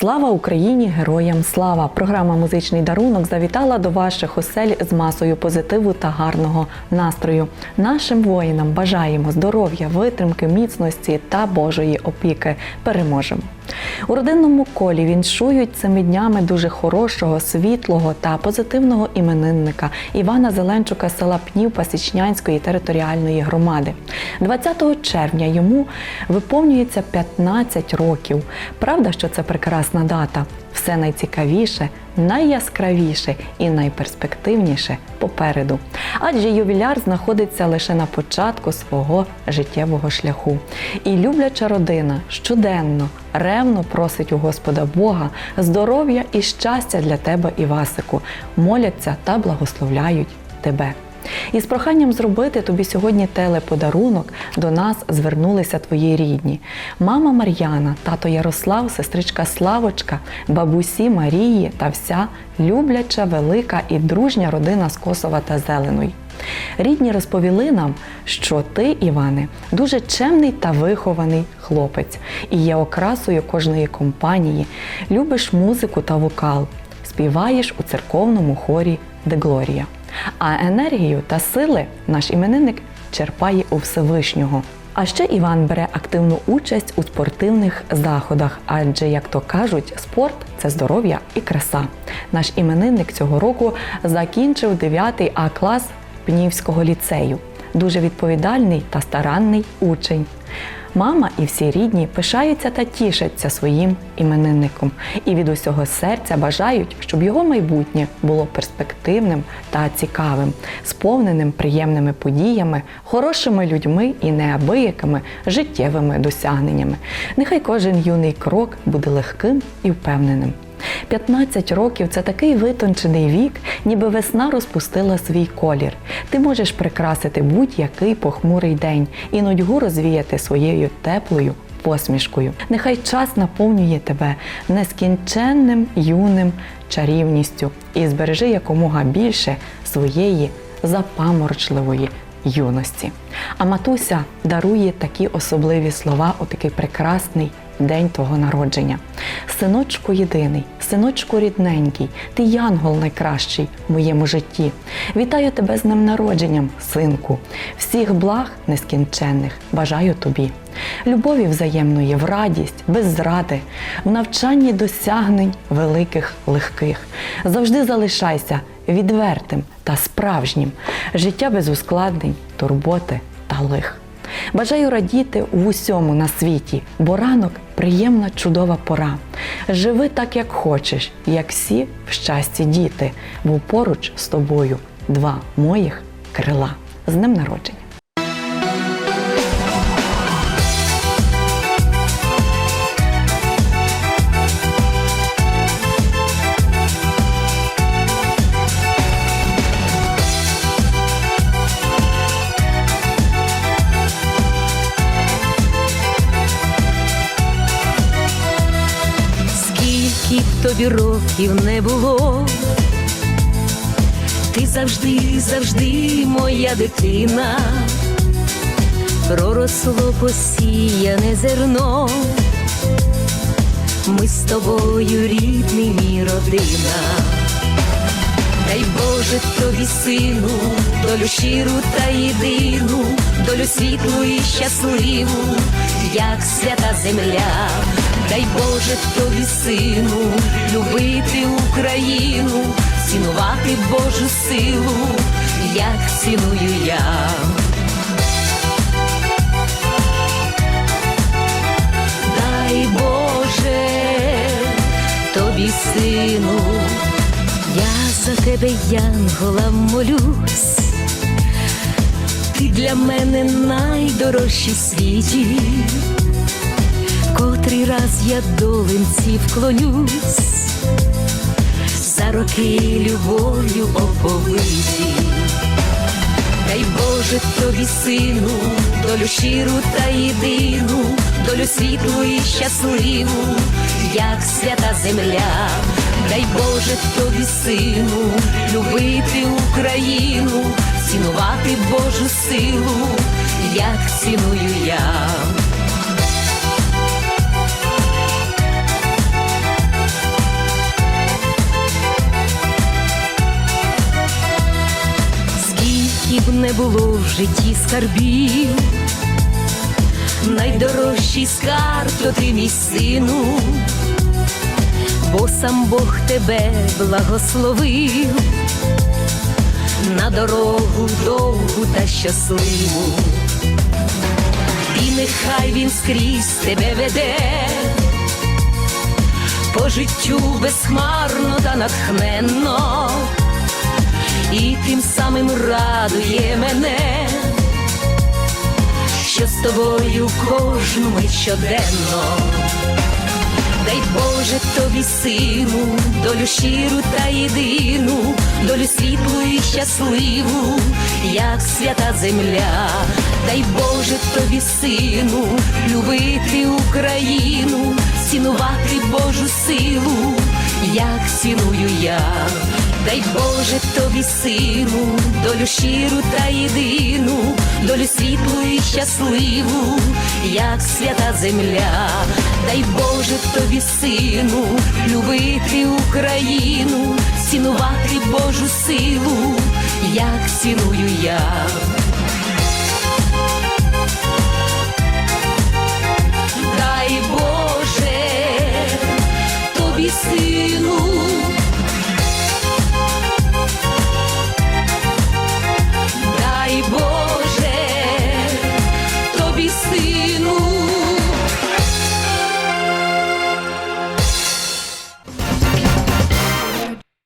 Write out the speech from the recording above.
Слава Україні! Героям слава! Програма Музичний дарунок завітала до ваших осель з масою позитиву та гарного настрою. Нашим воїнам бажаємо здоров'я, витримки, міцності та Божої опіки. Переможемо! У родинному колі віншують цими днями дуже хорошого, світлого та позитивного іменинника Івана Зеленчука села Пнів Пасічнянської територіальної громади. 20 червня йому виповнюється 15 років. Правда, що це прекрасна дата. Все найцікавіше, найяскравіше і найперспективніше попереду. Адже ювіляр знаходиться лише на початку свого життєвого шляху. І любляча родина щоденно, ревно просить у Господа Бога здоров'я і щастя для тебе, Івасику, моляться та благословляють тебе. І з проханням зробити тобі сьогодні телеподарунок до нас звернулися твої рідні. Мама Мар'яна, тато Ярослав, сестричка Славочка, бабусі Марії та вся любляча, велика і дружня родина з Косова та Зеленої. Рідні розповіли нам, що ти, Іване, дуже чемний та вихований хлопець і є окрасою кожної компанії, любиш музику та вокал, співаєш у церковному хорі Де Глорія. А енергію та сили наш іменинник черпає у Всевишнього. А ще Іван бере активну участь у спортивних заходах, адже, як то кажуть, спорт це здоров'я і краса. Наш іменинник цього року закінчив 9 А клас Пнівського ліцею. Дуже відповідальний та старанний учень. Мама і всі рідні пишаються та тішаться своїм іменинником і від усього серця бажають, щоб його майбутнє було перспективним та цікавим, сповненим приємними подіями, хорошими людьми і неабиякими життєвими досягненнями. Нехай кожен юний крок буде легким і впевненим. 15 років це такий витончений вік, ніби весна розпустила свій колір. Ти можеш прикрасити будь-який похмурий день і нудьгу розвіяти своєю теплою посмішкою. Нехай час наповнює тебе нескінченним юним чарівністю і збережи якомога більше своєї запаморочливої юності. А матуся дарує такі особливі слова у такий прекрасний день твого народження. Синочку єдиний, синочку рідненький, ти янгол найкращий в моєму житті. Вітаю тебе з днем народженням, синку. Всіх благ нескінченних бажаю тобі. Любові взаємної в радість, без зради, в навчанні досягнень великих легких. Завжди залишайся відвертим та справжнім. Життя без ускладнень, турботи та лих. Бажаю радіти в усьому на світі, бо ранок приємна, чудова пора. Живи так, як хочеш, як всі в щасті діти, бо поруч з тобою два моїх крила. З днем народження! Тобі років не було, ти завжди, завжди моя дитина, проросло посіяне зерно, ми з тобою рідний мій родина. Дай Боже тобі сину, долю щиру та єдину, долю світлу і щасливу, як свята земля. Дай Боже тобі сину, любити Україну, цінувати Божу силу, як ціную я. Дай Боже тобі сину. Я за тебе, Янгола, молюсь, ти для мене найдорожчий світі, раз я долинці вклонюсь, за роки любов'ю оповиті. Дай Боже тобі сину, долю щиру та єдину, долю світлу і щасливу, як свята земля. Дай Боже тобі сину, любити Україну, цінувати Божу силу, як ціную я. Не було в житті скарбів, найдорожчий скарб то ти мій сину, бо сам Бог тебе благословив. На дорогу довгу та щасливу. І нехай він скрізь тебе веде, по життю безхмарно та натхненно, і тим самим радує мене, що з тобою кожну мить щоденно. Дай Боже тобі сину, долю щиру та єдину, долю світлу і щасливу, як свята земля. Дай Боже тобі сину, любити Україну, цінувати Божу силу, як ціную я. Дай Боже тобі сину, долю щиру та єдину, долю світлу і щасливу, як свята земля. Дай Боже тобі сину, любити Україну, цінувати Божу силу, як ціную я.